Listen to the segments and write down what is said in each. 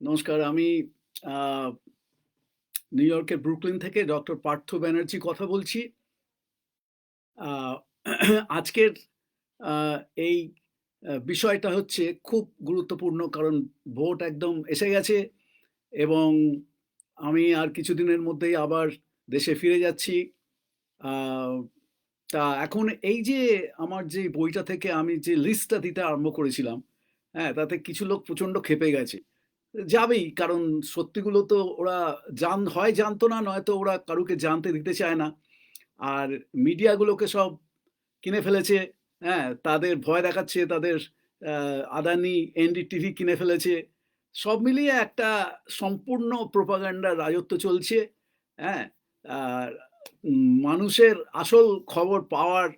নমস্কার, আমি নিউ ইয়র্কের ব্রুকলিন থেকে ডক্টর পার্থ ব্যানার্জি কথা বলছি। আজকের এই বিষয়টা হচ্ছে খুব গুরুত্বপূর্ণ কারণ ভোট একদম এসে গেছে এবং আমি আর কিছুদিনের মধ্যেই আবার দেশে ফিরে যাচ্ছি। তা এখন এই যে আমার যে বইটা থেকে আমি যে লিস্টটা দিতে আরম্ভ করেছিলাম হ্যাঁ তাতে কিছু লোক প্রচণ্ড ক্ষেপে গেছে। যাবেই। কারণ সত্যিগুলো তো ওরা জান, হয় জানতো না, নয়তো ওরা কারুকে জানতে দিতে চায় না। আর মিডিয়াগুলোকে সব কিনে ফেলেছে হ্যাঁ তাদের ভয় দেখাচ্ছে, তাদের আদানি, এনডিটিভি কিনে ফেলেছে। সব মিলিয়ে একটা সম্পূর্ণ প্রোপাগান্ডার রাজত্ব চলছে হ্যাঁ। আর মানুষের আসল খবর পাওয়ার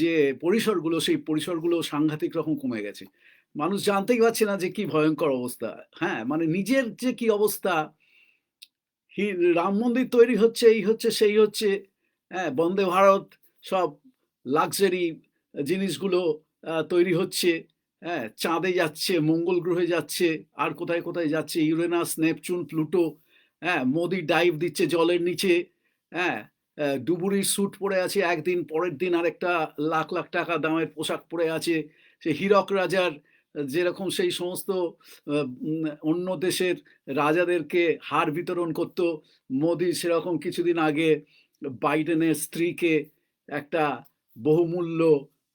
যে পরিসরগুলো, সেই পরিসরগুলো সাংঘাতিক রকম কমে গেছে। মানুষ জানতেই পারছে না যে কি ভয়ঙ্কর অবস্থা। হ্যাঁ মানে নিজের যে কি অবস্থা রাম মন্দির তৈরি হচ্ছে, এই হচ্ছে, সেই হচ্ছে হ্যাঁ বন্দে ভারত, সব লাক্সারি জিনিসগুলো তৈরি হচ্ছে হ্যাঁ চাঁদে যাচ্ছে, মঙ্গল গ্রহে যাচ্ছে, আর কোথায় কোথায় যাচ্ছে, ইউরেনাস, নেপচুন, প্লুটো হ্যাঁ মোদি ডাইভ দিচ্ছে জলের নিচে হ্যাঁ ডুবুরির স্যুট পরে আছে, একদিন পরের দিন আরেকটা লাখ লাখ টাকা দামের পোশাক পরে আছে, সে হীরক রাজার যেরকম সেই সমস্ত অন্য দেশের রাজাদেরকে হার বিতরণ করতো, মোদি সেরকম কিছুদিন আগে বাইডেনের স্ত্রীকে একটা বহুমূল্য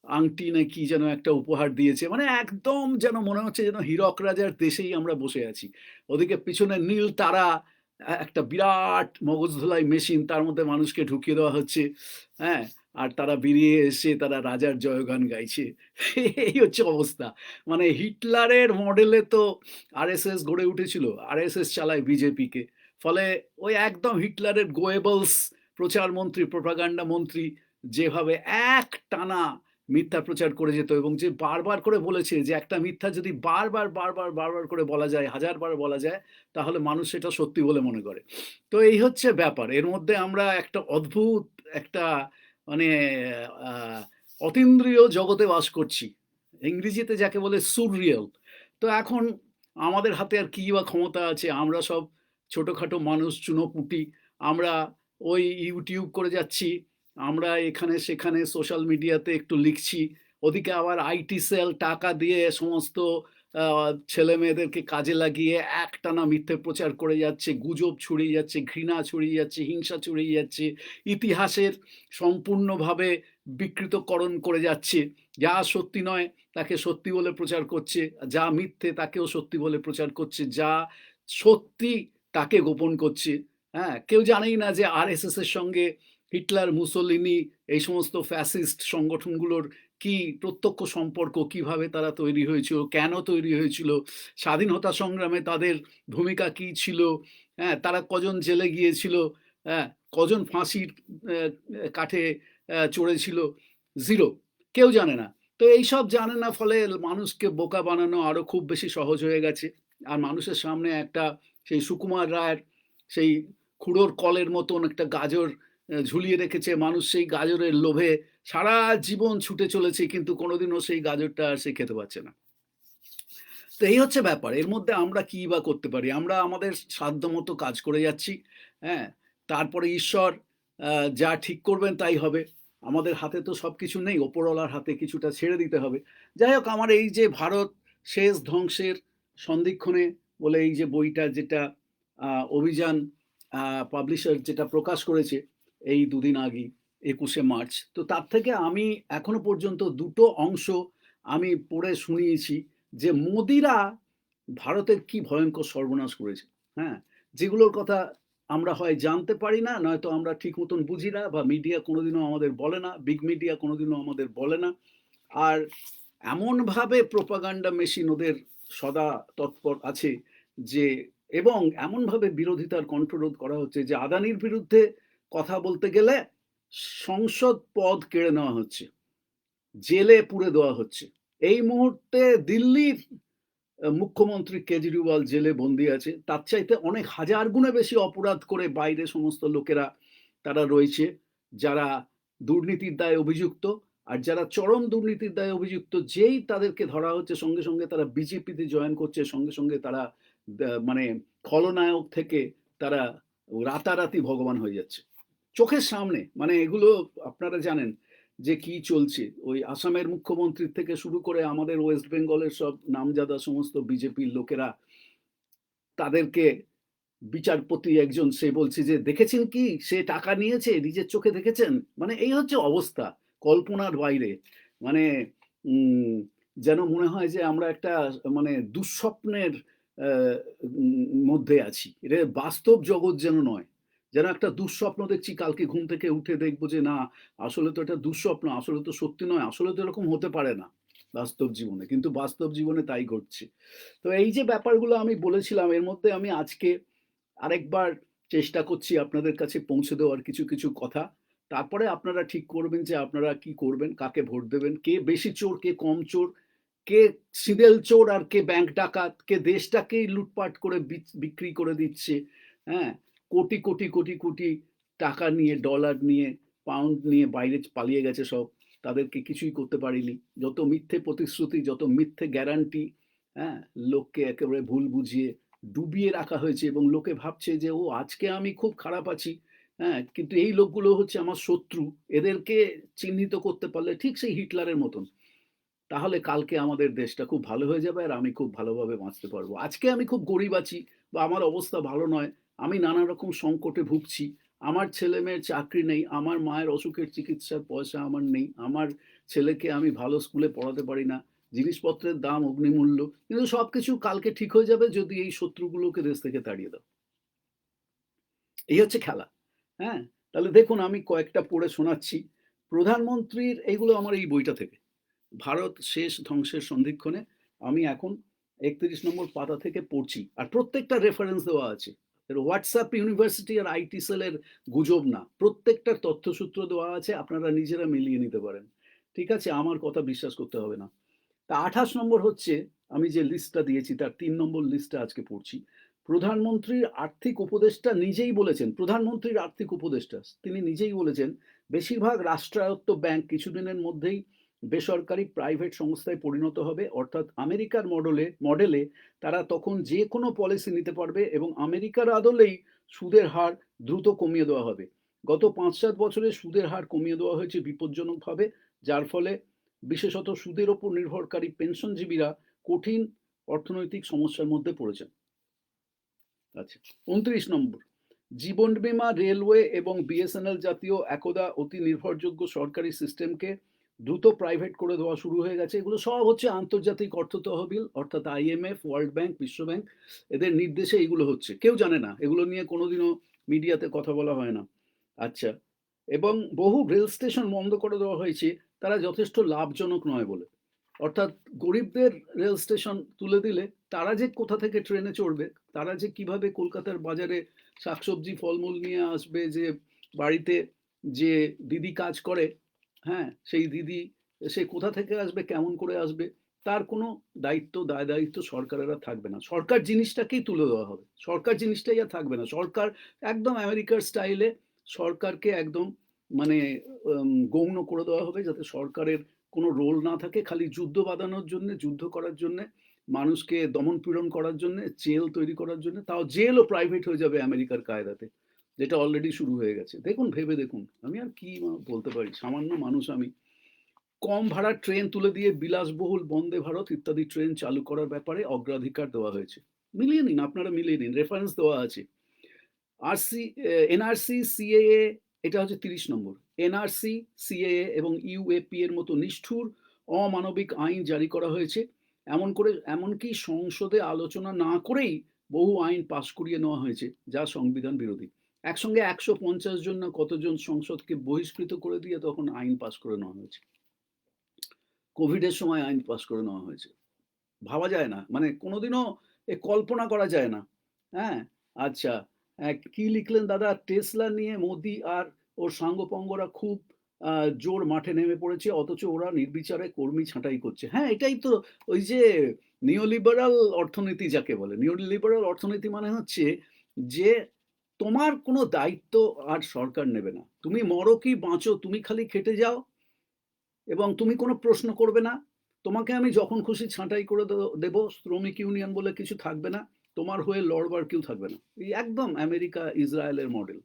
আংটি না কি যেন একটা উপহার দিয়েছে মানে একদম যেন মনে হচ্ছে যেন হীরক রাজার দেশেই আমরা বসে আছি। ওদিকে পিছনে নীল তারা একটা বিরাট মগজ মগজধোলাই মেশিন, তার মধ্যে মানুষকে ঢুকিয়ে দেওয়া হচ্ছে হ্যাঁ? আর তারা বেরিয়ে এসে তারা রাজার জয়গান গাইছে। এই হচ্ছে অবস্থা। মানে হিটলারের মডেলে তো আরএসএস গড়ে উঠেছিল, আরএসএস চালায় বিজেপিকে। ফলে ওই একদম হিটলারের গোয়েবলস প্রচার মন্ত্রী, প্রোপাগান্ডা মন্ত্রী যেভাবে এক টানা মিথ্যা প্রচার করে যেত এবং যে বারবার করে বলেছে যে একটা মিথ্যা যদি বারবার বারবার বারবার করে বলা যায়, হাজারবার বলা যায়, তাহলে মানুষ সেটা সত্যি বলে মনে করে। তো এই হচ্ছে ব্যাপার। এর মধ্যে আমরা একটা অদ্ভুত একটা মানে অতীন্দ্রিয় জগতে বাস করছি। ইংরেজিতে যাকে বলে সুরিয়াল তো এখন আমাদের হাতে আর কী বা ক্ষমতা আছে? আমরা সব ছোটোখাটো মানুষ, চুনোপুটি। আমরা ওই ইউটিউব করে যাচ্ছি। আমরা এখানে সেখানে সোশ্যাল মিডিয়াতে একটু লিখছি। ওদিকে আবার আইটি সেল টাকা দিয়ে সমস্ত ছেলে মেয়েদেরকে কাজে লাগিয়ে একটানা মিথ্যে প্রচার করে যাচ্ছে, গুজব ছড়িয়ে যাচ্ছে, ঘৃণা ছড়িয়ে যাচ্ছে, হিংসা ছড়িয়ে যাচ্ছে, ইতিহাসের সম্পূর্ণভাবে বিকৃতকরণ করে যাচ্ছে। যা সত্যি নয়, তাকে সত্যি বলে প্রচার করছে, যা মিথ্যে, তাকেও সত্যি বলে প্রচার করছে, যা সত্যি, তাকে গোপন করছে। হ্যাঁ কেউ জানেই না যে আরএসএস এর সঙ্গে হিটলার, মুসোলিনি, এই সমস্ত ফ্যাসিস্ট সংগঠনগুলোর কি প্রত্যক্ষ সম্পর্ক কীভাবে তারা তৈরি হয়েছিল, কেন তৈরি হয়েছিল, স্বাধীনতা সংগ্রামে তাদের ভূমিকা কি ছিল হ্যাঁ তারা কজন জেলে গিয়েছিল হ্যাঁ কজন ফাঁসির কাঠে চড়েছিল, জিরো, কেউ জানে না। তো এইসব জানে না ফলে মানুষকে বোকা বানানো আরও খুব বেশি সহজ হয়ে গেছে। আর মানুষের সামনে একটা সেই সুকুমার রায়ের সেই খুঁড়োর কলের মতন একটা গাজর ঝুলিয়ে রেখেছে। মানুষ সেই গাজরের লোভে সারা জীবন ছুটে চলেছে, কিন্তু কোনোদিনও সেই গাজরটা আর সে খেতে পাচ্ছে না। তো এই হচ্ছে ব্যাপার। এর মধ্যে আমরা কি বা করতে পারি? আমরা আমাদের সাধ্য মতো কাজ করে যাচ্ছি হ্যাঁ? তারপরে ঈশ্বর যা ঠিক করবেন তাই হবে। আমাদের হাতে তো সব কিছু নেই, ওপরওয়ালার হাতে কিছুটা ছেড়ে দিতে হবে। যাই হোক, আমার এই যে ভারত শেষ ধ্বংসের সন্ধিক্ষণে বলে এই যে বইটা যেটা অভিযান পাবলিশার যেটা প্রকাশ করেছে, এই দুদিন আগে একুশে মার্চ। তো তার থেকে আমি এখনও পর্যন্ত দুটো অংশ আমি পড়ে শুনিয়েছি যে মোদিরা ভারতের কি ভয়ঙ্কর সর্বনাশ করেছে হ্যাঁ? যেগুলোর কথা আমরা হয় জানতে পারি না, নয়তো আমরা ঠিক মতন বুঝি না বা মিডিয়া কোনোদিনও আমাদের বলে না, বিগ মিডিয়া কোনোদিনও আমাদের বলে না। আর এমনভাবে প্রোপাগান্ডা মেশিন ওদের সদা তৎপর আছে যে, এবং এমনভাবে বিরোধিতার কণ্ঠরোধ করা হচ্ছে যে, আদানির বিরুদ্ধে কথা বলতে গেলে সংসদ পদ কেড়ে নেওয়া হচ্ছে, জেলে পুরে দেওয়া হচ্ছে। এই মুহূর্তে দিল্লির মুখ্যমন্ত্রী কেজরিওয়াল জেলে বন্দি আছে। তার চাইতে অনেক হাজার গুণে বেশি অপরাধ করে বাইরে সমস্ত লোকেরা তারা রয়েছে, যারা দুর্নীতির দায়ে অভিযুক্ত আর যারা চরম দুর্নীতির দায়ে অভিযুক্ত, যেই তাদেরকে ধরা হচ্ছে, সঙ্গে সঙ্গে তারা বিজেপিতে জয়েন করছে, সঙ্গে সঙ্গে তারা মানে খলনায়ক থেকে তারা রাতারাতি ভগবান হয়ে যাচ্ছে। চোখের সামনে মানে এগুলো আপনারা জানেন যে কি চলছে। ওই আসামের মুখ্যমন্ত্রীর থেকে শুরু করে আমাদের ওয়েস্ট বেঙ্গলের সব নামজাদা সমস্ত বিজেপির লোকেরা তাদেরকে বিচারপতি একজন সে বলছে যে, দেখেছেন কি? সে টাকা নিয়েছে, নিজের চোখে দেখেছেন? মানে এই হচ্ছে অবস্থা কল্পনার বাইরে। মানে যেন মনে হয় যে আমরা একটা মানে দুঃস্বপ্নের মধ্যে আছি। এটা বাস্তব জগৎ যেন নয়। যেন একটা দুঃস্বপ্ন দেখছি, কালকে ঘুম থেকে উঠে দেখব যে না, আসলে তো এটা দুঃস্বপ্ন, আসলে তো সত্যি নয়, আসলে তো এরকম হতে পারে না বাস্তব জীবনে। কিন্তু বাস্তব জীবনে তাই ঘটছে। তো এই যে ব্যাপারগুলো আমি বলেছিলাম, এর মধ্যে আমি আজকে আরেকবার চেষ্টা করছি আপনাদের কাছে পৌঁছে দেওয়ার কিছু কিছু কথা। তারপরে আপনারা ঠিক করবেন যে আপনারা কি করবেন, কাকে ভোট দেবেন, কে বেশি চোর, কে কম চোর, কে সিদেল চোর আর কে ব্যাংক ডাকাত, কে দেশটাকেই লুটপাট করে বিক্রি করে দিচ্ছে হ্যাঁ? কোটি কোটি কোটি কোটি টাকা নিয়ে ডলার নিয়ে পাউন্ড নিয়ে বাইরে পালিয়ে গেছে সব। তাদেরকে কিছুই করতে পারিনি। যত মিথ্যে প্রতিশ্রুতি, যত মিথ্যে গ্যারান্টি হ্যাঁ লোককে একেবারে ভুল বুঝিয়ে ডুবিয়ে রাখা হয়েছে এবং লোকে ভাবছে যে, ও, আজকে আমি খুব খারাপ আছি। হ্যাঁ কিন্তু এই লোকগুলো হচ্ছে আমার শত্রু। এদেরকে চিহ্নিত করতে পারলে ঠিক সেই হিটলারের মতন। তাহলে কালকে আমাদের দেশটা খুব ভালো হয়ে যাবে আর আমি খুব ভালোভাবে বাঁচতে পারব। আজকে আমি খুব গরিব আছি বা আমার অবস্থা ভালো নয়। আমি নানা রকম সংকটে ভুগছি। আমার ছেলে মেয়ের চাকরি নেই, আমার মায়ের অসুখের চিকিৎসার পয়সা আমার নেই, আমার ছেলেকে আমি ভালো স্কুলে পড়াতে পারি না, জিনিসপত্রের দাম, অগ্নিমূল্য, কিন্তু সবকিছু কালকে ঠিক হয়ে যাবে যদি এই শত্রুগুলোকে দেশ থেকে তাড়িয়ে দাও। এই হচ্ছে খেলা হ্যাঁ? তাহলে দেখুন, আমি কয়েকটা পড়ে শোনাচ্ছি। প্রধানমন্ত্রীর এইগুলো আমার এই বইটা থেকে। ভারত শেষ ধ্বংসের সন্ধিক্ষণে আমি এখন একত্রিশ নম্বর পাতা থেকে পড়ছি, আর প্রত্যেকটা রেফারেন্স দেওয়া আছে। হোয়াটসঅ্যাপ ইউনিভার্সিটি আর আইটি সেলের গুজব না। প্রত্যেকটার তথ্যসূত্র দেওয়া আছে, আপনারা নিজেরা মিলিয়ে নিতে পারেন। ঠিক আছে? আমার কথা বিশ্বাস করতে হবে না। তা আঠাশ নম্বর হচ্ছে, আমি যে লিস্টটা দিয়েছি, তার তিন নম্বর লিস্টটা আজকে পড়ছি। প্রধানমন্ত্রীর আর্থিক উপদেষ্টা নিজেই বলেছেন, প্রধানমন্ত্রীর আর্থিক উপদেষ্টা, তিনি নিজেই বলেছেন, বেশিরভাগ রাষ্ট্রায়ত্ত ব্যাংক কিছুদিনের মধ্যেই বেসরকারি প্রাইভেট সংস্থায় পরিণত হবে। অর্থাৎ আমেরিকার মডেলে মডেলে তারা তখন যে কোনো পলিসি নিতে পারবে এবং আমেরিকার আদলেই সুদের হার দ্রুত কমিয়ে দেওয়া হবে। গত পাঁচ সাত বছরে সুদের হার কমিয়ে দেওয়া হয়েছে বিপজ্জনকভাবে, যার ফলে বিশেষত সুদের ওপর নির্ভরকারী পেনশনজীবীরা কঠিন অর্থনৈতিক সমস্যার মধ্যে পড়েছেন। আচ্ছা উনত্রিশ নম্বর। জীবন বীমা, রেলওয়ে এবং বিএসএনএল জাতীয় একদা অতি নির্ভরযোগ্য সরকারি সিস্টেমকে দ্রুত প্রাইভেট করে দেওয়া শুরু হয়ে গেছে। এগুলো সব হচ্ছে আন্তর্জাতিক অর্থ তহবিল, অর্থাৎ আইএমএফ ওয়ার্ল্ড ব্যাংক বিশ্ব ব্যাংক এদের নির্দেশে এগুলো হচ্ছে। কেউ জানে না, এগুলো নিয়ে কোনোদিনও মিডিয়াতে কথা বলা হয় না। আচ্ছা এবং বহু রেল স্টেশন বন্ধ করে দেওয়া হয়েছে, তারা যথেষ্ট লাভজনক নয় বলে। অর্থাৎ গরিবদের রেল স্টেশন তুলে দিলে তারা যে কোথা থেকে ট্রেনে চড়বে, তারা যে কীভাবে কলকাতার বাজারে শাকসবজি, ফলমূল নিয়ে আসবে, যে বাড়িতে যে দিদি কাজ করে হ্যাঁ সেই দিদি সে কোথা থেকে আসবে, কেমন করে আসবে, তার কোনো দায়িত্ব, দায় দায়িত্ব সরকারেরা থাকবে না। সরকার জিনিসটাকেই তুলে দেওয়া হবে। সরকার জিনিসটাই আর থাকবে না। সরকার একদম আমেরিকার স্টাইলে সরকারকে একদম মানে গৌণ করে দেওয়া হবে যাতে সরকারের কোনো রোল না থাকে, খালি যুদ্ধ বাঁধানোর জন্য, যুদ্ধ করার জন্য, মানুষকে দমন পীড়ন করার জন্য, জেল তৈরি করার জন্য, তাও জেলও প্রাইভেট হয়ে যাবে আমেরিকার কায়দাতে। যেটা অলরেডি শুরু হয়ে গেছে। দেখুন, ভেবে দেখুন, আমি আর কি বলতে পারি? সামান্য মানুষ আমি। কম ভাড়ার ট্রেন তুলে দিয়ে বিলাসবহুল বন্দে ভারত ইত্যাদি ট্রেন চালু করার ব্যাপারে অগ্রাধিকার দেওয়া হয়েছে। মিলিয়ে নিন, আপনারা মিলিয়ে নিন রেফারেন্স দেওয়া আছে। আরসি এনআরসি সিএএ এটা হচ্ছে তিরিশ নম্বর। এনআরসি সিএএ এবং ইউএপি এর মতো নিষ্ঠুর, অমানবিক আইন জারি করা হয়েছে। এমন করে, এমনকি সংসদে আলোচনা না করেই বহু আইন পাশ করিয়ে নেওয়া হয়েছে, যা সংবিধান বিরোধী। একসঙ্গে একশো পঞ্চাশ জন না কতজন সংসদকে বহিষ্কৃত করে দিয়ে তখন আইন পাশ করে নেওয়া হয়েছে। কোভিডের সময় আইন পাশ করে নেওয়া হয়েছে। ভাবা যায় না। মানে কোনোদিনও এ কল্পনা করা যায় না। হ্যাঁ? আচ্ছা কি লিখলেন দাদা? টেসলা নিয়ে মোদি আর ওর সাঙ্গপঙ্গরা খুব জোর মাঠে নেমে পড়েছে, অথচ ওরা নির্বিচারে কর্মী ছাঁটাই করছে। হ্যাঁ এটাই তো ওই যে নিওলিবারাল অর্থনীতি যাকে বলে। নিওলিবারাল অর্থনীতি মানে হচ্ছে যে তোমার কোনো দায়িত্ব আর সরকার নেবে না। তুমি মরো কি বাঁচো, তুমি খালি খেটে যাও এবং তুমি কোনো প্রশ্ন করবে না। তোমাকে আমি যখন খুশি ছাঁটাই করে দেব- শ্রমিক ইউনিয়ন বলে কিছু থাকবে না, তোমার হয়ে লড়বার কেউ থাকবে না। এই একদম আমেরিকা, ইসরায়েলের মডেল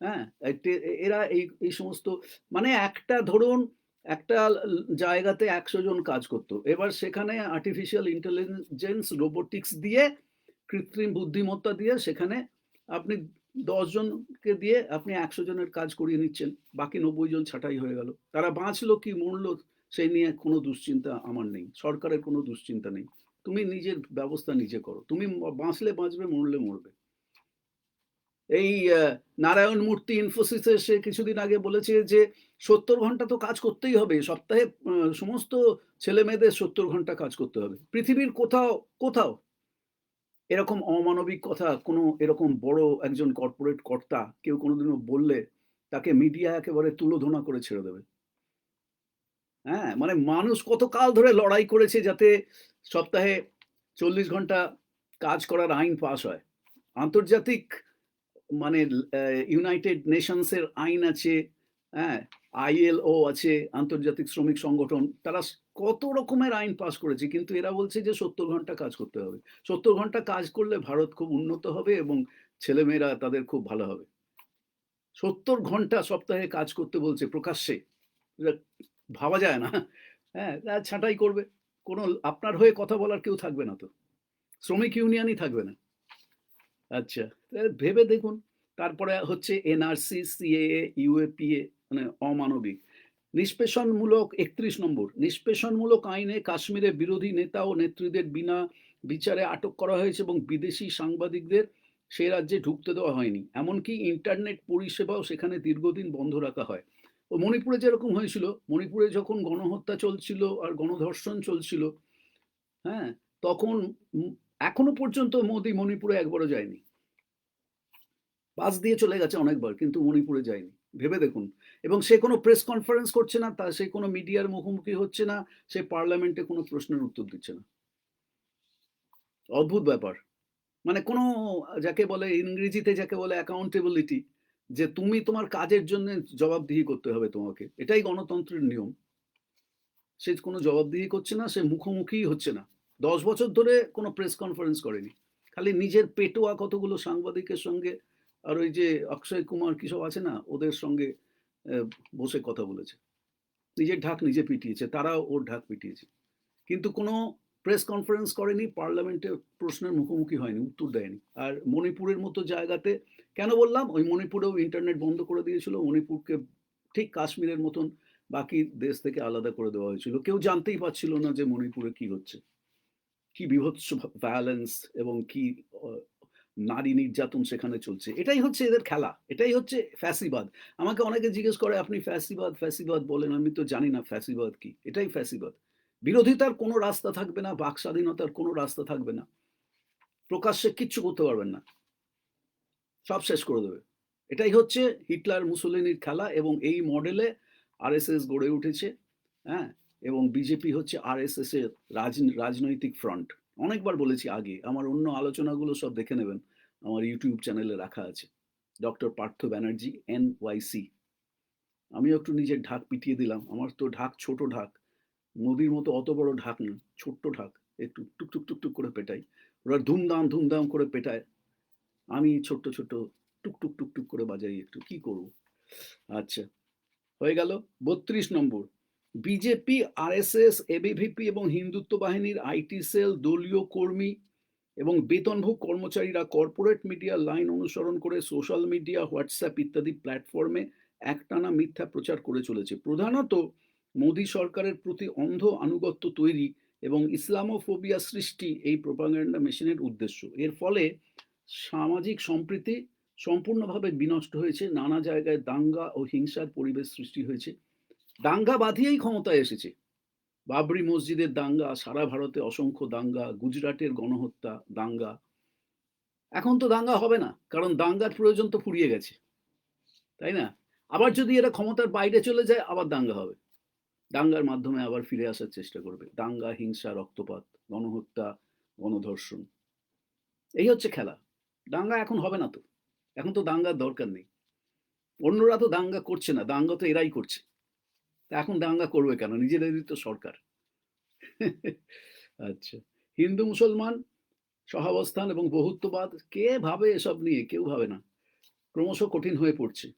হ্যাঁ? এরা এই এই সমস্ত মানে একটা ধরুন, একটা জায়গাতে একশো জন কাজ করতো। এবার সেখানে আর্টিফিশিয়াল ইন্টেলিজেন্স রোবোটিক্স দিয়ে, কৃত্রিম বুদ্ধিমত্তা দিয়ে সেখানে আপনি জনকে দিয়ে আপনি একশো জনের কাজ করিয়ে নিচ্ছেন, বাকি নব্বই জন ছাঁটাই হয়ে গেল। তারা বাঁচলো কি মরলো সেই নিয়ে কোনো দুশ্চিন্তা আমার নেই, সরকারের কোনো দুশ্চিন্তা নেই। তুমি নিজের ব্যবস্থা নিজে করো, তুমি বাঁচলে বাঁচবে, মরলে মরবে। এই নারায়ণ মূর্তি ইনফোসিসে সে কিছুদিন আগে বলেছে যে সত্তর ঘণ্টা তো কাজ করতেই হবে, সপ্তাহে সমস্ত ছেলে মেয়েদের সত্তর ঘণ্টা কাজ করতে হবে। পৃথিবীর কোথাও কোথাও এরকম অমানবিক কথা কোনো এরকম বড় একজন কর্পোরেট কর্তা কেউ কোনোদিনও বললে তাকে মিডিয়া একেবারে তুলোধনা করে ছেড়ে দেবে। হ্যাঁ মানে মানুষ কত কাল ধরে লড়াই করেছে যাতে সপ্তাহে চল্লিশ ঘণ্টা কাজ করার আইন পাস হয়। আন্তর্জাতিক মানে ইউনাইটেড নেশনসের আইন আছে হ্যাঁ আইএলও আছে, আন্তর্জাতিক শ্রমিক সংগঠন, তারা কত রকমের আইন পাস করেছে, কিন্তু এরা বলছে যে সত্তর ঘণ্টা কাজ করতে হবে। সত্তর ঘণ্টা কাজ করলে ভারত খুব উন্নত হবে এবং ছেলেমেয়েরা তাদের খুব ভালো হবে। সত্তর ঘণ্টা সপ্তাহে কাজ করতে বলছে প্রকাশ্যে। ভাবা যায় না। হ্যাঁ ছাঁটাই করবে। কোনো আপনার হয়ে কথা বলার কেউ থাকবে না তো। শ্রমিক ইউনিয়নই থাকবে না। আচ্ছা ভেবে দেখুন। তারপরে হচ্ছে এনআরসি, সিএএ, ইউএপিএ মানে অমানবিক। নিষ্পেষণমূলক একত্রিশ নম্বর। নিষ্পেষণমূলক আইনে কাশ্মীরে বিরোধী নেতা ও নেত্রীদের বিনা বিচারে আটক করা হয়েছে এবং বিদেশি সাংবাদিকদের সে রাজ্যে ঢুকতে দেওয়া হয়নি। এমনকি ইন্টারনেট পরিষেবাও সেখানে দীর্ঘদিন বন্ধ রাখা হয়। ও মণিপুরে যেরকম হয়েছিল, মণিপুরে যখন গণহত্যা চলছিল আর গণধর্ষণ চলছিল হ্যাঁ তখন এখনও পর্যন্ত মোদি মণিপুরে একবারও যায়নি। পাশ দিয়ে চলে গেছে অনেকবার, কিন্তু মণিপুরে যায়নি। ভেবে দেখুন। এবং সে কোনো প্রেস কনফারেন্স করছে না, তা সে কোনো মিডিয়ার মুখোমুখি হচ্ছে না, সে পার্লামেন্টে কোনো প্রশ্নের উত্তর দিচ্ছে না। অদ্ভুত ব্যাপার। মানে কোনো, যাকে বলে ইংরেজিতে যাকে বলে অ্যাকাউন্টেবিলিটি যে তুমি তোমার কাজের জন্য জবাবদিহি করতে হবে তোমাকে, এটাই গণতন্ত্রের নিয়ম। সে কোনো জবাবদিহি করছে না, সে মুখোমুখি হচ্ছে না। দশ বছর ধরে কোনো প্রেস কনফারেন্স করেনি। খালি নিজের পেটোয়া কতগুলো সাংবাদিকের সঙ্গে আর ওই যে অক্ষয় কুমার কি সব আছে না, ওদের সঙ্গে বসে কথা বলেছে। নিজের ঢাক নিজে পিটিয়েছে, তারাও ওর ঢাক পিটিয়েছে। কিন্তু কোনো প্রেস কনফারেন্স করেনি, পার্লামেন্টে প্রশ্নের মুখোমুখি হয়নি, উত্তর দেয়নি। আর মণিপুরের মতো জায়গাতে, কেন বললাম? ওই মণিপুরেও ইন্টারনেট বন্ধ করে দিয়েছিল, মণিপুরকে ঠিক কাশ্মীরের মতন বাকি দেশ থেকে আলাদা করে দেওয়া হয়েছিল। কেউ জানতেই পারছিল না যে মণিপুরে কি হচ্ছে। কি বিভৎস ভ্যালেন্স এবং কি নারী নির্যাতন সেখানে চলছে। এটাই হচ্ছে এদের খেলা। এটাই হচ্ছে ফ্যাসিবাদ। আমাকে অনেকে জিজ্ঞেস করে, আপনি ফ্যাসিবাদ ফ্যাসিবাদ বলেন, আমি তো জানি না ফ্যাসিবাদ কি। এটাই ফ্যাসিবাদ। বিরোধিতার কোনো রাস্তা থাকবে না, বাক স্বাধীনতার কোনো রাস্তা থাকবে না। প্রকাশ্যে কিচ্ছু করতে পারবেন না। সব শেষ করে দেবে। এটাই হচ্ছে হিটলার মুসলিনির খেলা এবং এই মডেলে আরএসএস গড়ে উঠেছে হ্যাঁ? এবং বিজেপি হচ্ছে আরএসএস এর রাজনৈতিক ফ্রন্ট। অনেকবার বলেছি আগে, আমার অন্য আলোচনাগুলো সব দেখে নেবেন। আমার ইউটিউব চ্যানেলে রাখা আছে। Doctor Partha Banerjee N Y C আমিও একটু নিজের ঢাক পিটিয়ে দিলাম। আমার তো ঢাক ছোট ঢাক। নদীর মতো অত বড় ঢাক না, ছোট্ট ঢাক। একটু টুক টুক টুক টুক করে পেটাই। ওরা ধুমধাম ধুমধাম করে পেটায়। আমি ছোট্ট ছোট্ট টুক টুক টুক টুক করে বাজাই একটু। কি করব? আচ্ছা হয়ে গেল। বত্রিশ নম্বর। বিজেপি, আরএসএস এবিভিপি এবং হিন্দুত্ব বাহিনীর আইটি সেল, দলীয় কর্মী এবং বেতনভোগ কর্মচারীরা কর্পোরেট মিডিয়া লাইন অনুসরণ করে সোশ্যাল মিডিয়া, হোয়াটসঅ্যাপ ইত্যাদি প্ল্যাটফর্মে একটানা মিথ্যা প্রচার করে চলেছে। প্রধানত মোদী সরকারের প্রতি অন্ধ আনুগত্য তৈরি এবং ইসলামোফোবিয়া সৃষ্টি এই প্রোপাগান্ডা মেশিনের উদ্দেশ্য। এর ফলে সামাজিক সম্প্রীতি সম্পূর্ণভাবে বিনষ্ট হয়েছে, নানা জায়গায় দাঙ্গা ও হিংসার পরিবেশ সৃষ্টি হয়েছে। দাঙ্গা বাঁধিয়েই ক্ষমতায় এসেছে। বাবরি মসজিদের দাঙ্গা, সারা ভারতে অসংখ্য দাঙ্গা, গুজরাটের গণহত্যা, দাঙ্গা। এখন তো দাঙ্গা হবে না, কারণ দাঙ্গার প্রয়োজন তো ফুরিয়ে গেছে। তাই না? আবার যদি এরা ক্ষমতার বাইরে চলে যায়, আবার দাঙ্গা হবে। দাঙ্গার মাধ্যমে আবার ফিরে আসার চেষ্টা করবে। দাঙ্গা, হিংসা, রক্তপাত, গণহত্যা, গণধর্ষণ। এই হচ্ছে খেলা। দাঙ্গা এখন হবে না তো। এখন তো দাঙ্গার দরকার নেই। অন্যরা তো দাঙ্গা করছে না, দাঙ্গা তো এরাই করছে। এখন দাঙ্গা করবে কেন? নিজেদেরই তো সরকার। আচ্ছা হিন্দু, মুসলমান, সহাবস্থান এবং বহুত্ববাদ, কে ভাবে এসব নিয়ে? কেউ ভাবে না। ক্রমশ কঠিন হয়ে পড়ছে।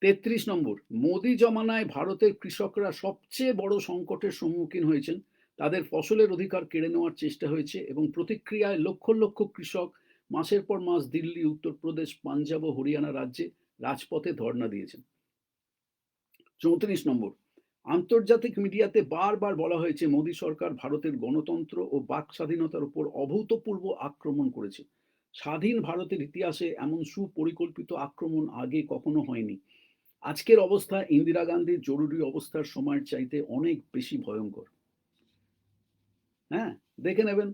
তেত্রিশ নম্বর, মোদি জমানায় ভারতের কৃষকরা সবচেয়ে বড় সংকটের সম্মুখীন হয়েছেন। তাদের ফসলের অধিকার কেড়ে নেওয়ার চেষ্টা হয়েছে এবং প্রতিক্রিয়ায় লক্ষ লক্ষ কৃষক মাসের পর মাস দিল্লি, উত্তরপ্রদেশ, পাঞ্জাব ও হরিয়ানা রাজ্যে রাজপথে ধর্ণা দিয়েছেন। চৌত্রিশ নম্বর আন্তর্জাতিক মিডিয়াতে বারবার বলা হয়েছে, মোদী সরকার ভারতের গণতন্ত্র ও বাক স্বাধীনতার উপর অভূতপূর্ব আক্রমণ করেছে। স্বাধীন ভারতের ইতিহাসে এমন সুপরিকল্পিত আক্রমণ আগে কখনো হয়নি। আজকের অবস্থা ইন্দিরা গান্ধীর জরুরি অবস্থার সময়ের চাইতে অনেক বেশি ভয়ঙ্কর। হ্যাঁ দেখে নেবেন।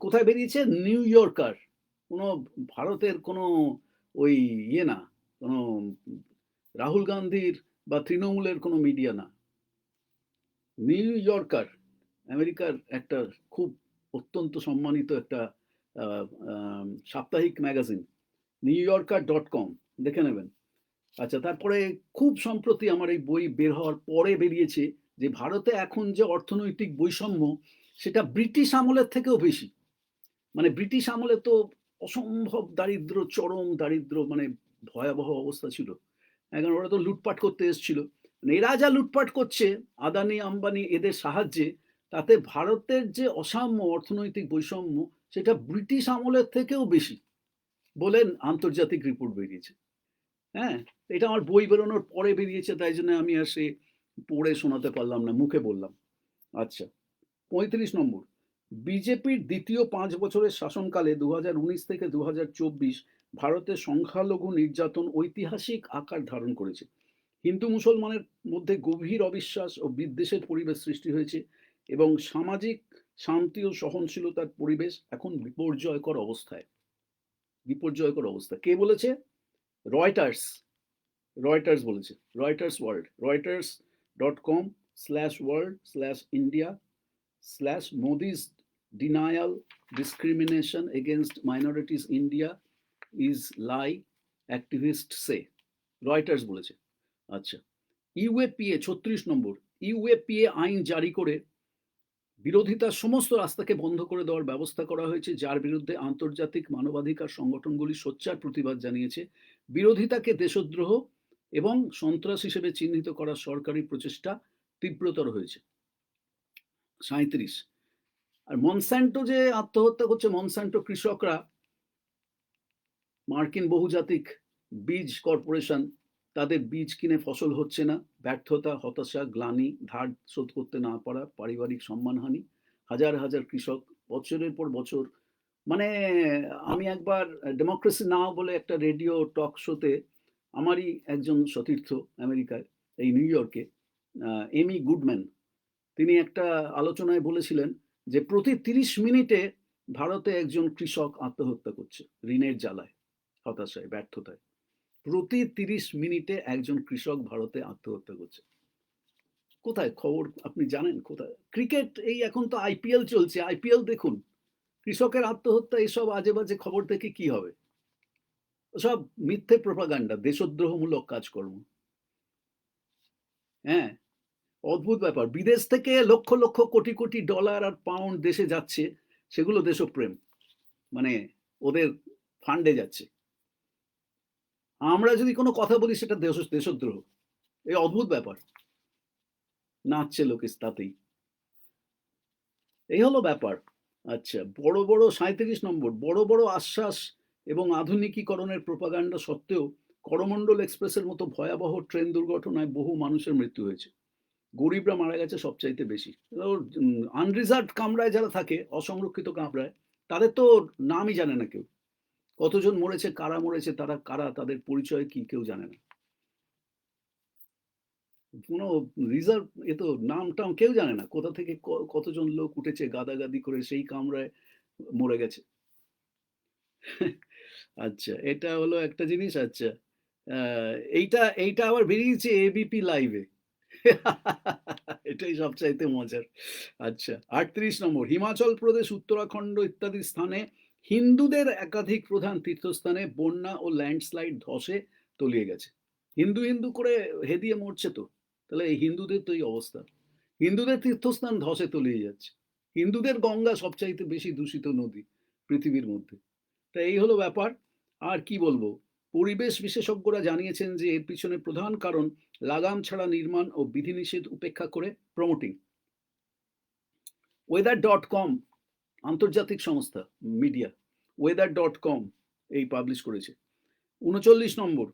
কোথায় বেরিয়েছে? New Yorker. কোনো ভারতের কোনো ওই ইয়ে না, কোনো রাহুল গান্ধীর বা তৃণমূলের কোনো মিডিয়া না। নিউ ইয়র্কার, আমেরিকার একটা খুব অত্যন্ত সম্মানিত একটা সাপ্তাহিক magazine, New Yorker dot com, দেখে নেবেন। আচ্ছা তারপরে খুব সম্প্রতি আমার এই বই বের হওয়ার পরে বেরিয়েছে যে ভারতে এখন যে অর্থনৈতিক বৈষম্য, সেটা ব্রিটিশ আমলের থেকেও বেশি। মানে ব্রিটিশ আমলে তো অসম্ভব দারিদ্র, চরম দারিদ্র মানে ভয়াবহ অবস্থা ছিল। এখন ওরা তো লুটপাট করতে এসেছিল। এরা যা লুটপাট করছে, আদানি, আম্বানি এদের সাহায্যে, তাতে ভারতের যে অসাম্য অর্থনৈতিক বৈষম্য, সেটা ব্রিটিশ আমলের থেকেও বেশি বলেন আন্তর্জাতিক রিপোর্ট বেরিয়েছে। হ্যাঁ এটা আমার বই বেরোনোর পরে বেরিয়েছে, তাই জন্য আমি আর সে পড়ে শোনাতে পারলাম না, মুখে বললাম। আচ্ছা পঁয়ত্রিশ নম্বর। বিজেপির দ্বিতীয় পাঁচ বছরের শাসনকালে দু হাজার উনিশ থেকে দু হাজার চব্বিশ ভারতের সংখ্যালঘু নির্যাতন ঐতিহাসিক আকার ধারণ করেছে। হিন্দু মুসলমানের মধ্যে গভীর অবিশ্বাস ও বিদ্বেষের পরিবেশ সৃষ্টি হয়েছে এবং সামাজিক শান্তি ও সহনশীলতার পরিবেশ এখন বিপর্যয়কর অবস্থায়। বিপর্যয়কর অবস্থা। কে বলেছে? রয়টার্স রয়টার্স বলেছে। Reuters world Reuters dot com slash world slash India slash Modi's denial discrimination against minorities India is lie activist say Reuters বলেছে। আচ্ছা। ইউএপিএ ছত্রিশ নম্বর। ইউএপিএ আইন জারি করে বিরোধিতার সমস্ত রাস্তাকে বন্ধ করে দেওয়ার ব্যবস্থা করা হয়েছে, যার বিরুদ্ধে আন্তর্জাতিক মানবাধিকার সংগঠনগুলি সোচ্চার প্রতিবাদ জানিয়েছে। বিরোধিতাকে দেশদ্রোহ এবং সন্ত্রাস হিসেবে চিহ্নিত করার সরকারি প্রচেষ্টা তীব্রতর হয়েছে। সাঁত্রিশ আর মনস্যান্টো যে আত্মহত্যা করছে মনস্যান্টো কৃষকরা মার্কিন বহুজাতিক বীজ কর্পোরেশন তাদের বীজ কিনে ফসল হচ্ছে না। ব্যর্থতা, হতাশা, গ্লানি, ধার শোধ করতে না পারা, পারিবারিক সম্মানহানি, হাজার হাজার কৃষক বছরের পর বছর মানে আমি একবার ডেমোক্রেসি নাও বলে একটা রেডিও টক শোতে আমারই একজন সতীর্থ আমেরিকায় এই নিউ ইয়র্কে এমি গুডম্যান তিনি একটা আলোচনায় বলেছিলেন যে প্রতি তিরিশ মিনিটে ভারতে একজন কৃষক আত্মহত্যা করছে, ঋণের জ্বালায়, হতাশায়, ব্যর্থতায়। প্রতি তিরিশ মিনিটে একজন কৃষক ভারতে আত্মহত্যা করছে। কোথায় খবর আপনি জানেন? কোথায়? ক্রিকেট এই এখন তো আইপিএল চলছে। আইপিএল দেখুন। কৃষকের আত্মহত্যা, এসব আজে বাজে খবর থেকে কি হবে? সব মিথ্যে প্রপাগান্ডা, দেশদ্রোহমূলক কাজকর্ম। হ্যাঁ? অদ্ভুত ব্যাপার। বিদেশ থেকে লক্ষ লক্ষ কোটি কোটি ডলার আর পাউন্ড দেশে যাচ্ছে, সেগুলো দেশপ্রেম। মানে ওদের ফান্ডে যাচ্ছে। আমরা যদি কোনো কথা বলি সেটা দেশ দেশদ্রোহ। এই অদ্ভুত ব্যাপার। নাচছে লোকে তাতেই এই হলো ব্যাপার। আচ্ছা বড় বড় সাঁত্রিশ নম্বর, বড় বড় আশ্বাস এবং আধুনিকীকরণের প্রপাগান্ডা সত্ত্বেও করমণ্ডল এক্সপ্রেসের মতো ভয়াবহ ট্রেন দুর্ঘটনায় বহু মানুষের মৃত্যু হয়েছে। গরিবরা মারা গেছে সবচাইতে বেশি। আনরিজার্ভ কামরায় যারা থাকে, অসংরক্ষিত কামরায়, তাদের তো নামই জানে না কেউ। কতজন মরেছে, কারা মরেছে, তারা, কারা, তাদের পরিচয় কি, কেউ জানে না। কোনো রিজার্ভ এ তো নাম টাম কেউ জানে না, কোথা থেকে কতজন লোক উঠেছে, গাদাগাদি করে সেই কামরায় মরে গেছে। আচ্ছা এটা হলো একটা জিনিস আচ্ছা। এইটা এইটা আবার বেরিয়েছে এবিপি লাইভে এটাই সবচাইতে মজার। আচ্ছা আটত্রিশ নম্বর, হিমাচল প্রদেশ, উত্তরাখণ্ড ইত্যাদি স্থানে হিন্দুদের একাধিক প্রধান তীর্থস্থানে বন্যা ও ল্যান্ডস্লাইড ধসে তলিয়ে গেছে। হিন্দু হিন্দু করে হেদিয়ে মরছে তো, তাহলে এই হিন্দুদের তো এই অবস্থা। হিন্দুদের তীর্থস্থান ধসে তলিয়ে যাচ্ছে। হিন্দুদের গঙ্গা সবচাইতে বেশি দূষিত নদী পৃথিবীর মধ্যে। তা এই হলো ব্যাপার। আর কি বলব? পরিবেশ বিশেষজ্ঞরা জানিয়েছেন যে এর পিছনে প্রধান কারণ লাগাম ছাড়া নির্মাণ ও বিধিনিষেধ উপেক্ষা করে প্রমোটিং ওয়েদার ডট কম আন্তর্জাতিক সংস্থা, মিডিয়া ওয়েদার ডট কম এই পাবলিশ করেছে। উনচল্লিশ নম্বর,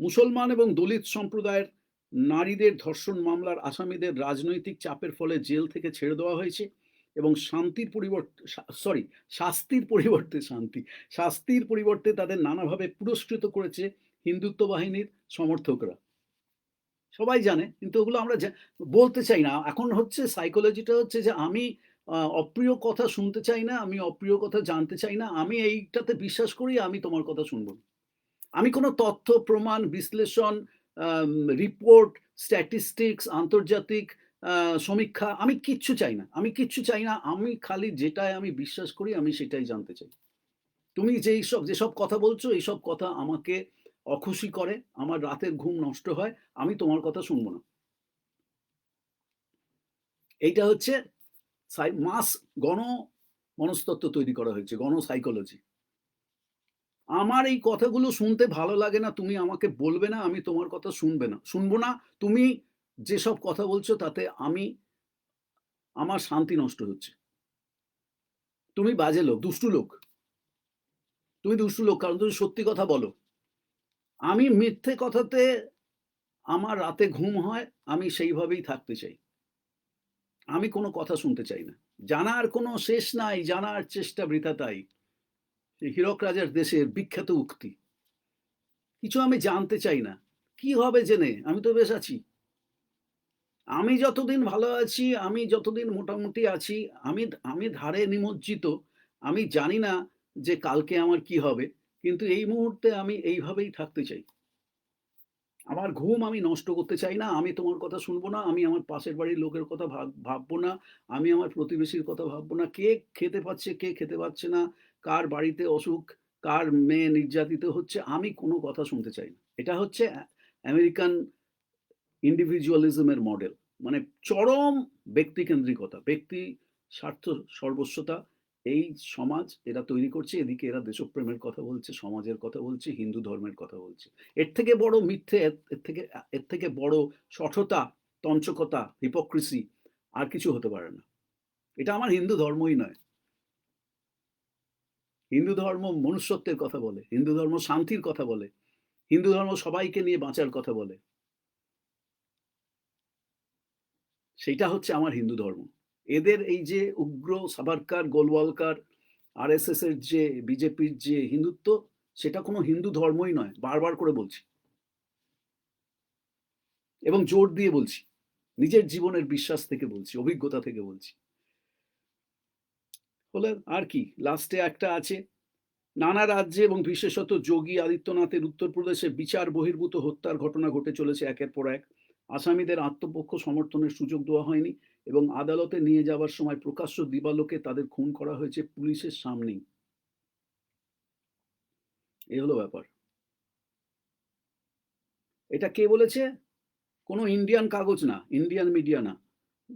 মুসলমান এবং দলিত সম্প্রদায়ের নারীদের ধর্ষণ মামলার আসামিদের রাজনৈতিক চাপের ফলে জেল থেকে ছেড়ে দেওয়া হয়েছে এবং শান্তির পরিবর্তে সরি শাস্তির পরিবর্তে শান্তি, শাস্তির পরিবর্তে তাদের নানাভাবে পুরস্কৃত করেছে হিন্দুত্ব বাহিনীর সমর্থকরা। সবাই জানে, কিন্তু ওগুলো আমরা বলতে চাই না। এখন হচ্ছে সাইকোলজিটা হচ্ছে যে আমি অপ্রিয় কথা শুনতে চাই না, আমি অপ্রিয় কথা জানতে চাই না, আমি এইটাতে বিশ্বাস করি, আমি তোমার কথা শুনব। আমি কোনো তথ্য, প্রমাণ, বিশ্লেষণ রিপোর্ট স্ট্যাটিস্টিক্স আন্তর্জাতিক সমীক্ষা, আমি কিচ্ছু চাই না। আমি কিচ্ছু চাই না, আমি খালি যেটাই আমি বিশ্বাস করি, আমি সেটাই জানতে চাই। তুমি যেই সব যেসব কথা বলছো এইসব কথা আমাকে অখুশি করে, আমার রাতের ঘুম নষ্ট হয়, আমি তোমার কথা শুনব না। এইটা হচ্ছে মাস গণ মনস্তত্ত্ব তৈরি করা হয়েছে, গণ সাইকোলজি আমার এই কথাগুলো শুনতে ভালো লাগে না, তুমি আমাকে বলবে না, আমি তোমার কথা শুনবে না। শুনব না, তুমি যেসব কথা বলছো তাতে আমি, আমার শান্তি নষ্ট হচ্ছে। তুমি বাজে লোক, দুষ্টু লোক। তুমি দুষ্টু লোক, কারণ তুমি সত্যি কথা বলো। আমি মিথ্যে কথাতে আমার রাতে ঘুম হয়, আমি সেইভাবেই থাকতে চাই। আমি কোনো কথা শুনতে চাই না। জানার কোনো শেষ নাই, জানার চেষ্টা বৃথা তাই। হীরক রাজার দেশের বিখ্যাত উক্তি। কিছু আমি জানতে চাই না। কি হবে জেনে? আমি তো বেশ আছি। আমি যতদিন ভালো আছি, আমি যতদিন মোটামুটি আছি, আমি আমি ধারে নিমজ্জিত। আমি জানি না যে কালকে আমার কি হবে, কিন্তু এই মুহূর্তে আমি এইভাবেই থাকতে চাই। আমার ঘুম আমি নষ্ট করতে চাই না, আমি তোমার কথা শুনব না, আমি আমার পাশের বাড়ির লোকের কথা ভাববো না, আমি আমার প্রতিবেশীর কথা ভাববো না। কে খেতে পাচ্ছে, কে খেতে পাচ্ছে না, কার বাড়িতে অসুখ, কার মেয়ে নির্যাতিত হচ্ছে, আমি কোনো কথা শুনতে চাই না। এটা হচ্ছে আমেরিকান ইন্ডিভিজুয়ালিজমের মডেল মানে চরম ব্যক্তিকেন্দ্রিকতা, ব্যক্তি স্বার্থ সর্বস্বতা এই সমাজ এরা তৈরি করছে, এদিকে এরা দেশপ্রেমের কথা বলছে, সমাজের কথা বলছে, হিন্দু ধর্মের কথা বলছে। এর থেকে বড় মিথ্যে, এর থেকে এর থেকে বড় সঠতা তঞ্চকতা হিপোক্রিসি আর কিছু হতে পারে না। এটা আমার হিন্দু ধর্মই নয়। হিন্দু ধর্ম মনুষ্যত্বের কথা বলে, হিন্দু ধর্ম শান্তির কথা বলে, হিন্দু ধর্ম সবাইকে নিয়ে বাঁচার কথা বলে। সেইটা হচ্ছে আমার হিন্দু ধর্ম। এদের এই যে উগ্র সাবারকার গোলওয়ালকার আর এস এর যে, বিজেপির যে হিন্দুত্ব, সেটা কোনো হিন্দু ধর্মই নয়, বারবার করে বলছি। এবং জোর দিয়ে বলছি, নিজের জীবনের বিশ্বাস থেকে বলছি, অভিজ্ঞতা থেকে বলছি। হলে আর কি, লাস্টে একটা আছে, নানা রাজ্যে এবং বিশেষত যোগী আদিত্যনাথের উত্তরপ্রদেশে বিচার বহির্ভূত হত্যার ঘটনা ঘটে চলেছে একের পর এক। আসামিদের আত্মপক্ষ সমর্থনের সুযোগ দেওয়া হয়নি। এবং আদালতে নিয়ে যাওয়ার সময় প্রকাশ্য দিবালোকে তাদের খুন করা হয়েছে পুলিশের সামনেই। এ হলো ব্যাপার। এটা কে বলেছে? কোনো ইন্ডিয়ান কাগজ না, ইন্ডিয়ান মিডিয়া না।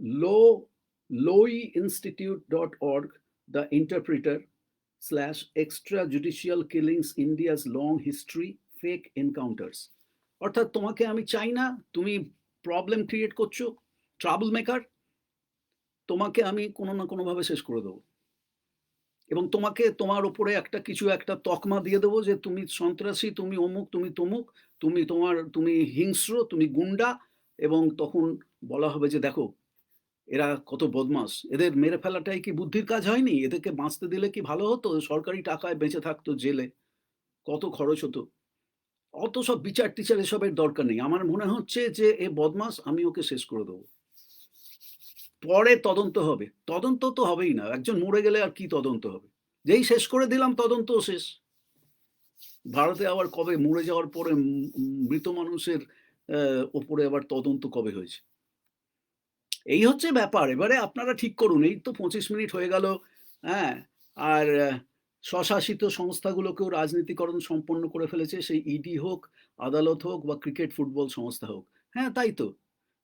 লো, Lowy institute dot org, the interpreter slash extrajudicial killings India's long history, fake encounters. অর্থাৎ তোমাকে আমি চাই না, তুমি প্রবলেম ক্রিয়েট করছ, ট্রাবল মেকার। তোমাকে আমি কোনো না কোনোভাবে শেষ করে দেবো। এবং তোমাকে তোমার ওপরে একটা কিছু একটা তকমা দিয়ে দেবো যে তুমি সন্ত্রাসী, তুমি অমুক, তুমি তমুক, তুমি তোমার, তুমি হিংস্র, তুমি গুন্ডা এবং তখন বলা হবে যে দেখো, এরা কত বদমাস। এদের মেরে ফেলাটাই কি বুদ্ধির কাজ হয়নি? এদেরকে বাঁচতে দিলে কি ভালো হতো? সরকারি টাকায় বেঁচে থাকতো জেলে। কত খরচ হতো? অত সব বিচার টিচার এসবের দরকার নেই। আমার মনে হচ্ছে যে এ বদমাস আমি ওকে শেষ করে দেবো। পরে তদন্ত হবে। তদন্ত তো হবেই না। একজন মরে গেলে আর কি তদন্ত হবে? যেই শেষ করে দিলাম তদন্ত শেষ। ভারতে আবার কবে মরে যাওয়ার পরে মৃত মানুষের ওপরে আবার তদন্ত কবে হয়েছে? এই হচ্ছে ব্যাপার। এবারে আপনারা ঠিক করুন। এই তো পঁচিশ মিনিট হয়ে গেল হ্যাঁ? আর স্বশাসিত সংস্থাগুলোকেও রাজনীতিকরণ সম্পন্ন করে ফেলেছে। সেই ইডি হোক, আদালত হোক বা ক্রিকেট, ফুটবল সংস্থা হোক। হ্যাঁ তাই তো।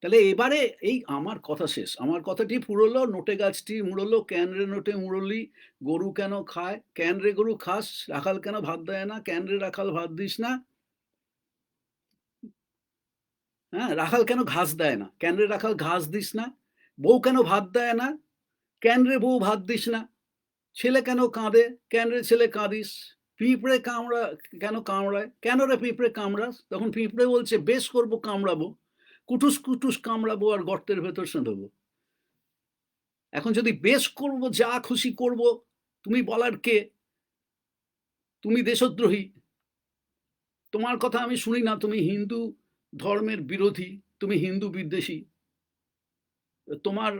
তাহলে এবারে এই আমার কথা শেষ। আমার কথাটি ফুরলো নোটে গাছটি মুড়লো, ক্যান রে নোটে মুড়লি, গরু কেন খায়? ক্যান রে গরু খাস, রাখাল কেন ভাত দেয় না? ক্যান রে রাখাল ভাত দিস না? হ্যাঁ রাখাল কেন ঘাস দেয় না? ক্যান রে রাখাল ঘাস দিস না? বউ কেন ভাত দেয় না? ক্যান রে বউ ভাত দিস না? ছেলে কেন কাঁদে? ক্যান রে ছেলে কাঁদিস। পিঁপড়ে কামড়া, কেন কামড়ায়? কেন রে পিঁপড়ে কামড়াস? তখন পিঁপড়ে বলছে, বেশ করব, কামড়াবো। কুটুস কুটুস কামড়াবো আর গর্তের ভেতর দেবো এখন যদি বেশ করব, যা খুশি করব, তুমি বলার কে? তুমি দেশদ্রোহী। তোমার কথা আমি শুনি না, তুমি হিন্দু ধর্মের বিরোধী, তুমি হিন্দু বিদ্বেষী। তোমার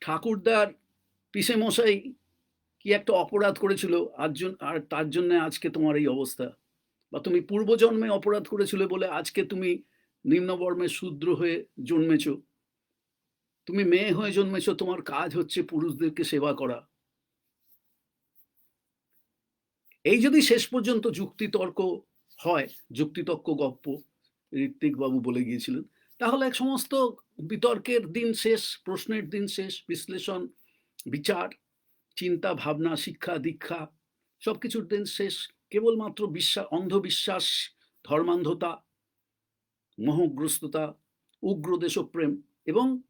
ঠাকুরদার পিসে মশাই কি একটা অপরাধ করেছিল? আর আর তার জন্য আজকে তোমার এই অবস্থা। বা তুমি পূর্বজন্মে অপরাধ করেছিলে বলে আজকে তুমি নিম্নবর্মের শূদ্র হয়ে জন্মেছ। তুমি মেয়ে হয়ে জন্মেছ, তোমার কাজ হচ্ছে পুরুষদেরকে সেবা করা। এই যদি শেষ পর্যন্ত যুক্তিতর্ক হয়, যুক্তিতর্ক গপ্প ঋত্বিক বাবু বলে গিয়েছিলেন, তাহলে এক সমস্ত বিতর্কের দিন শেষ, প্রশ্নের দিন শেষ, বিশ্লেষণ, বিচার, চিন্তা, ভাবনা, শিক্ষা, দীক্ষা, সবকিছুর দিন শেষ। কেবলমাত্র বিশ্বাস, অন্ধবিশ্বাস, ধর্মান্ধতা মোহগ্রস্ততা উগ্র দেশপ্রেম এবং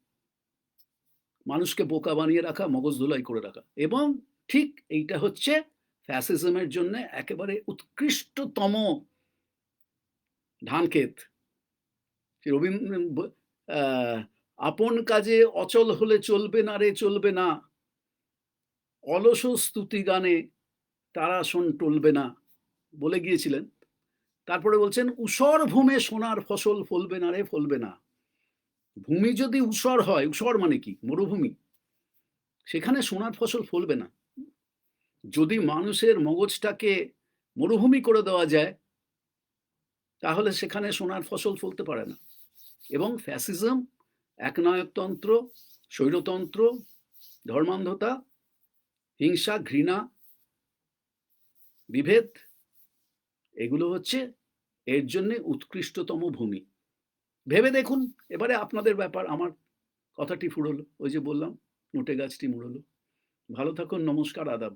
মানুষকে বোকা বানিয়ে রাখা, মগজ ধুলাই করে রাখা এবং ঠিক এইটা হচ্ছে ফ্যাসিজমের জন্য একেবারে উৎকৃষ্টতম ধানক্ষেত। রবীন্দ্র আপন কাজে অচল হলে চলবে না রে, চলবে না। অলস স্তুতি গানে তারা শোন টলবে না বলে গিয়েছিলেন। তারপরে বলছেন, উষর ভূমে সোনার ফসল ফলবে না রে, ফলবে না। ভূমি যদি উষর হয়, উষর মানে কি? মরুভূমি। সেখানে সোনার ফসল ফলবে না। যদি মানুষের মগজটাকে মরুভূমি করে দেওয়া যায়, তাহলে সেখানে সোনার ফসল ফলতে পারে না। এবং ফ্যাসিজম, একনায়কতন্ত্র, স্বৈরতন্ত্র, ধর্মান্ধতা, হিংসা, ঘৃণা, বিভেদ এগুলো হচ্ছে এর জন্যে উৎকৃষ্টতম ভূমি। ভেবে দেখুন, এবারে আপনাদের ব্যাপার, আমার কথাটি ফুরলো, ওই যে বললাম, নোটে গাছটি মুড়লো। ভালো থাকুন, নমস্কার, আদাব।